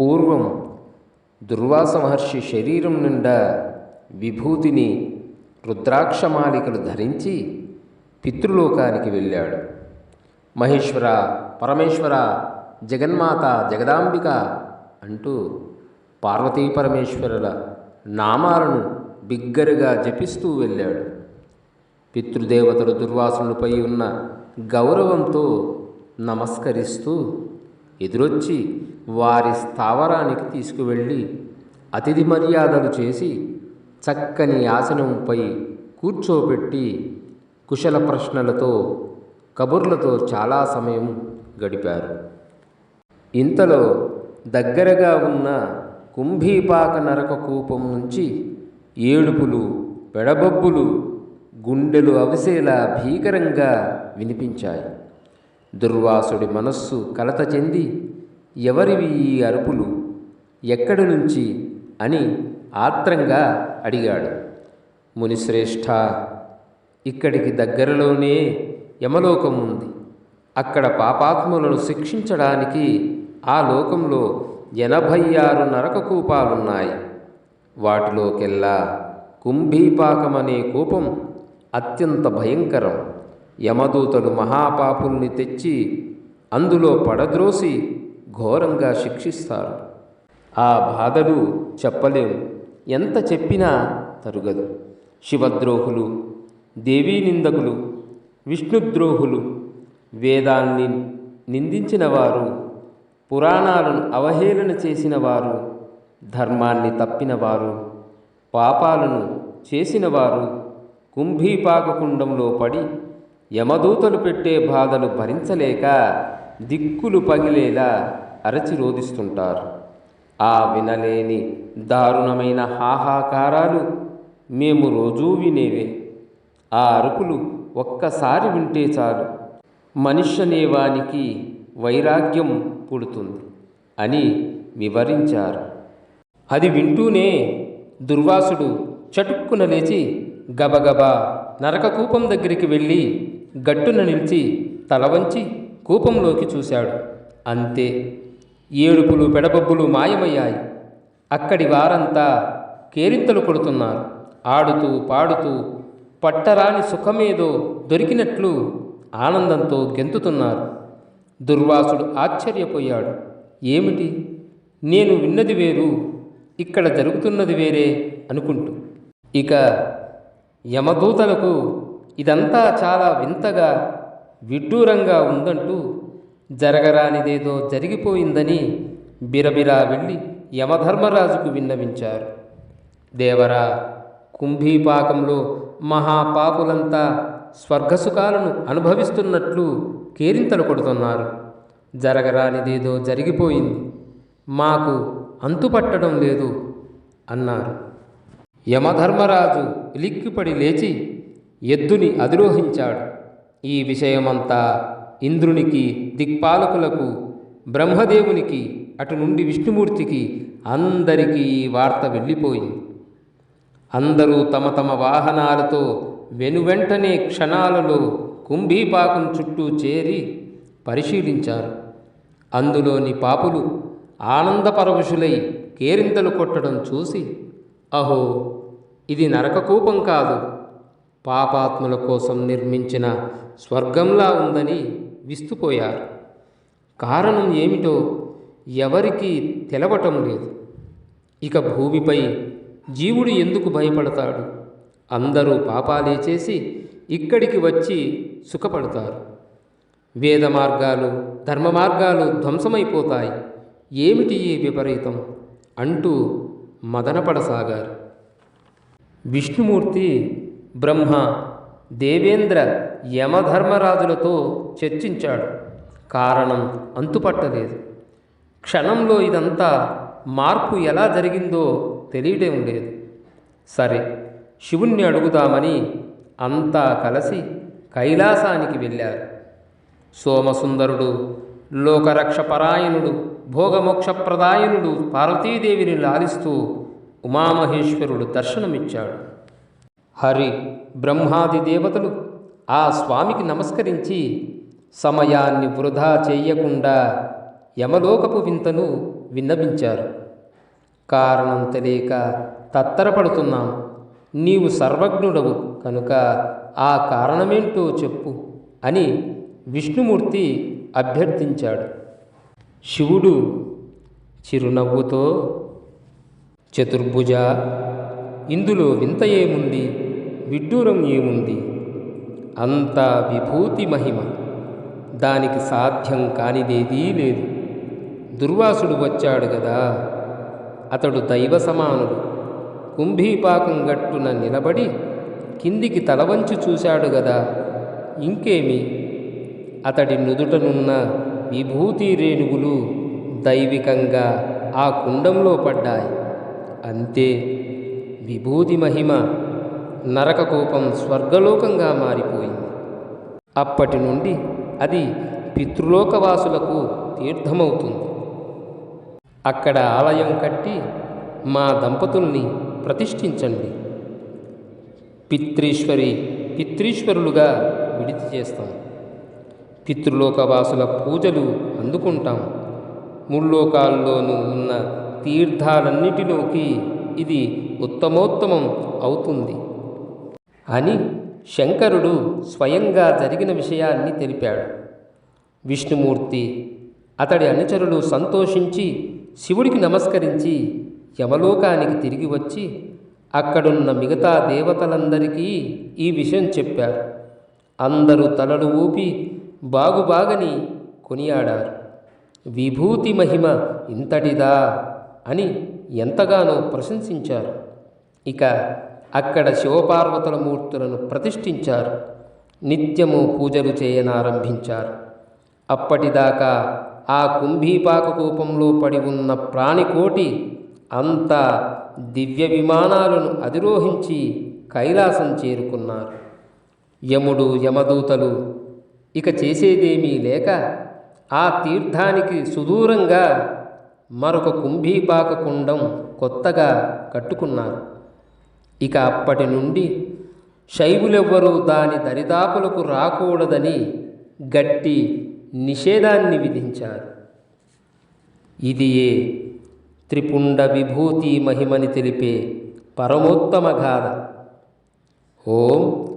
పూర్వం దుర్వాస మహర్షి శరీరం నిండా విభూతిని రుద్రాక్షమాలికలు ధరించి పితృలోకానికి వెళ్ళాడు. మహేశ్వర పరమేశ్వర జగన్మాత జగదాంబిక అంటూ పార్వతీ పరమేశ్వరుల నామాలను బిగ్గరగా జపిస్తూ వెళ్ళాడు. పితృదేవతలు దుర్వాసులపై ఉన్న గౌరవంతో నమస్కరిస్తూ ఎదురొచ్చి వారి స్థావరానికి తీసుకువెళ్ళి అతిథి మర్యాదలు చేసి చక్కని ఆసనంపై కూర్చోబెట్టి కుశల ప్రశ్నలతో కబుర్లతో చాలా సమయం గడిపారు. ఇంతలో దగ్గరగా ఉన్న కుంభీపాక నరక కూపం నుంచి ఏడుపులు పెడబొబ్బులు గుండెలు అవిసేలా భీకరంగా వినిపించాయి. దుర్వాసుడి మనస్సు కలత చెంది ఎవరివి ఈ అరుపులు? ఎక్కడి నుంచి? అని ఆత్రంగా అడిగాడు. మునిశ్రేష్ఠ ఇక్కడికి దగ్గరలోనే యమలోకం ఉంది. అక్కడ పాపాత్ములను శిక్షించడానికి ఆ లోకంలో ఎనభై ఆరు కూపాలున్నాయి వాటిలోకెల్లా కుంభీపాకమనే కూపం అత్యంత భయంకరం. యమదూతలు మహాపాపుల్ని తెచ్చి అందులో పడద్రోసి ఘోరంగా శిక్షిస్తారు. ఆ బాధలు చెప్పలేం. ఎంత చెప్పినా తరుగదు. శివద్రోహులు దేవీ నిందకులు విష్ణుద్రోహులు వేదాన్ని నిందించిన వారు పురాణాలను అవహేళన చేసిన వారు ధర్మాన్ని తప్పినవారు పాపాలను చేసినవారు కుంభీపాకకుండంలో పడి యమదూతలు పెట్టే బాధలు భరించలేక దిక్కులు పగిలేలా అరచి రోదిస్తుంటారు ఆ వినలేని దారుణమైన హాహాకారాలు మేము రోజూ వినేవే. ఆ అరుపులు ఒక్కసారి వింటే చాలు. మనుష్యనేవానికి వైరాగ్యం పుడుతుంది అని వివరించారు. అది వింటూనే దుర్వాసుడు చటుక్కున లేచి గబగబా నరకకూపం దగ్గరికి వెళ్ళి గట్టున నిలిచి తలవంచి కూపంలోకి చూశాడు. అంతే ఏడుపులు పెడబొబ్బులు మాయమయ్యాయి. అక్కడి వారంతా కేరింతలు కొడుతున్నారు. ఆడుతూ పాడుతూ పట్టరాని సుఖమేదో దొరికినట్లు ఆనందంతో గెంతుతున్నారు. దుర్వాసుడు ఆశ్చర్యపోయాడు. ఏమిటి? నేను విన్నది వేరు ఇక్కడ జరుగుతున్నది వేరే అనుకుంటూ. ఇక యమదూతలకు ఇదంతా చాలా వింతగా విడ్డూరంగా ఉందంటూ జరగరానిదేదో జరిగిపోయిందని బిరబిరా వెళ్ళి యమధర్మరాజుకు విన్నవించారు. దేవరా కుంభీపాకంలో మహాపాపులంతా స్వర్గసుఖాలను అనుభవిస్తున్నట్లు కేరింతలు కొడుతున్నారు. జరగరానిదేదో జరిగిపోయింది. మాకు అంతుపట్టడం లేదు అన్నారు. యమధర్మరాజు లిక్కిపడి లేచి ఎద్దుని అధిరోహించాడు. ఈ విషయమంతా ఇంద్రునికి దిక్పాలకులకు బ్రహ్మదేవునికి అటు నుండి విష్ణుమూర్తికి అందరికీ ఈ వార్త వెళ్ళిపోయింది అందరూ తమ తమ వాహనాలతో వెనువెంటనే క్షణాలలో కుంభీపాకం చుట్టూ చేరి పరిశీలించారు. అందులోని పాపులు ఆనందపరవశులై కేరింతలు కొట్టడం చూసి అహో ఇది నరకకూపం కాదు. పాపాత్ముల కోసం నిర్మించిన స్వర్గంలా ఉందని విస్తుపోయారు. కారణం ఏమిటో ఎవరికీ తెలవటం లేదు. ఇక భూమిపై జీవుడు ఎందుకు భయపడతాడు? అందరూ పాపాలే చేసి ఇక్కడికి వచ్చి సుఖపడతారు. వేద మార్గాలు ధర్మ మార్గాలు ధ్వంసమైపోతాయి. ఏమిటి ఈ విపరీతం? అంటూ మదనపడసాగారు. విష్ణుమూర్తి బ్రహ్మ దేవేంద్ర యమధర్మరాజులతో చర్చించాడు. కారణం అంతుపట్టలేదు. క్షణంలో ఇదంతా మార్పు ఎలా జరిగిందో తెలియటం లేదు. సరే శివుణ్ణి అడుగుదామని అంతా కలిసి కైలాసానికి వెళ్ళారు. సోమసుందరుడు లోకరక్షపరాయణుడు భోగమోక్షప్రదాయనుడు పార్వతీదేవిని లాలిస్తూ ఉమామహేశ్వరుడు దర్శనమిచ్చాడు. హరి బ్రహ్మాది దేవతలు ఆ స్వామికి నమస్కరించి సమయాన్ని వృధా చేయకుండా యమలోకపు వింతను విన్నవించారు. కారణం తెలియక తత్తరపడుతున్నాం. నీవు సర్వజ్ఞుడవు కనుక ఆ కారణమేంటో చెప్పు అని విష్ణుమూర్తి అభ్యర్థించాడు. శివుడు చిరునవ్వుతో చతుర్భుజ ఇందులో వింత ఏముంది? విడ్డూరం ఏముంది? అంతా విభూతి మహిమ. దానికి సాధ్యం కానిదేదీ లేదు. దుర్వాసుడు వచ్చాడు కదా అతడు దైవ సమానుడు. కుంభీపాకం గట్టున నిలబడి కిందికి తలవంచి చూశాడు గదా. ఇంకేమి? అతడి నుదుటనున్న విభూతి రేణుగులు దైవికంగా ఆ కుండంలో పడ్డాయి. అంతే. విభూతి మహిమ. నరకకోపం స్వర్గలోకంగా మారిపోయింది. అప్పటి నుండి అది పితృలోకవాసులకు తీర్థమవుతుంది. అక్కడ ఆలయం కట్టి మా దంపతుల్ని ప్రతిష్ఠించండి. పిత్రీశ్వరి పిత్రీశ్వరులుగా విడితి చేస్తాం. పితృలోకవాసుల పూజలు అందుకుంటాం. ముల్లోకాల్లోనూ ఉన్న తీర్థాలన్నిటిలోకి ఇది ఉత్తమోత్తమం అవుతుంది. అని శంకరుడు స్వయంగా జరిగిన విషయాన్ని తెలిపాడు. విష్ణుమూర్తి అతడి అనుచరులు సంతోషించి శివుడికి నమస్కరించి యమలోకానికి తిరిగి వచ్చి అక్కడున్న మిగతా దేవతలందరికీ ఈ విషయం చెప్పారు. అందరూ తలలు ఊపి బాగుబాగని కొనియాడారు. విభూతి మహిమ ఇంతటిదా అని ఎంతగానో ప్రశంసించారు. ఇక అక్కడ శివపార్వతుల మూర్తులను ప్రతిష్ఠించారు. నిత్యము పూజలు చేయనారంభించారు. అప్పటిదాకా ఆ కుంభీపాక కూపంలో పడి ఉన్న ప్రాణికోటి అంతా దివ్య విమానాలను అధిరోహించి కైలాసం చేరుకున్నారు. యముడు యమదూతలు ఇక చేసేదేమీ లేక ఆ తీర్థానికి సుదూరంగా మరొక కుంభీపాక కుండం కొత్తగా కట్టుకున్నారు. ఇక అప్పటి నుండి శైవులెవ్వరూ దాని దరిదాపులకు రాకూడదని గట్టి నిషేధాన్ని విధించారు. ఇది ఏ త్రిపుండ విభూతి మహిమని తెలిపే పరమోత్తమ గాథ. ఓం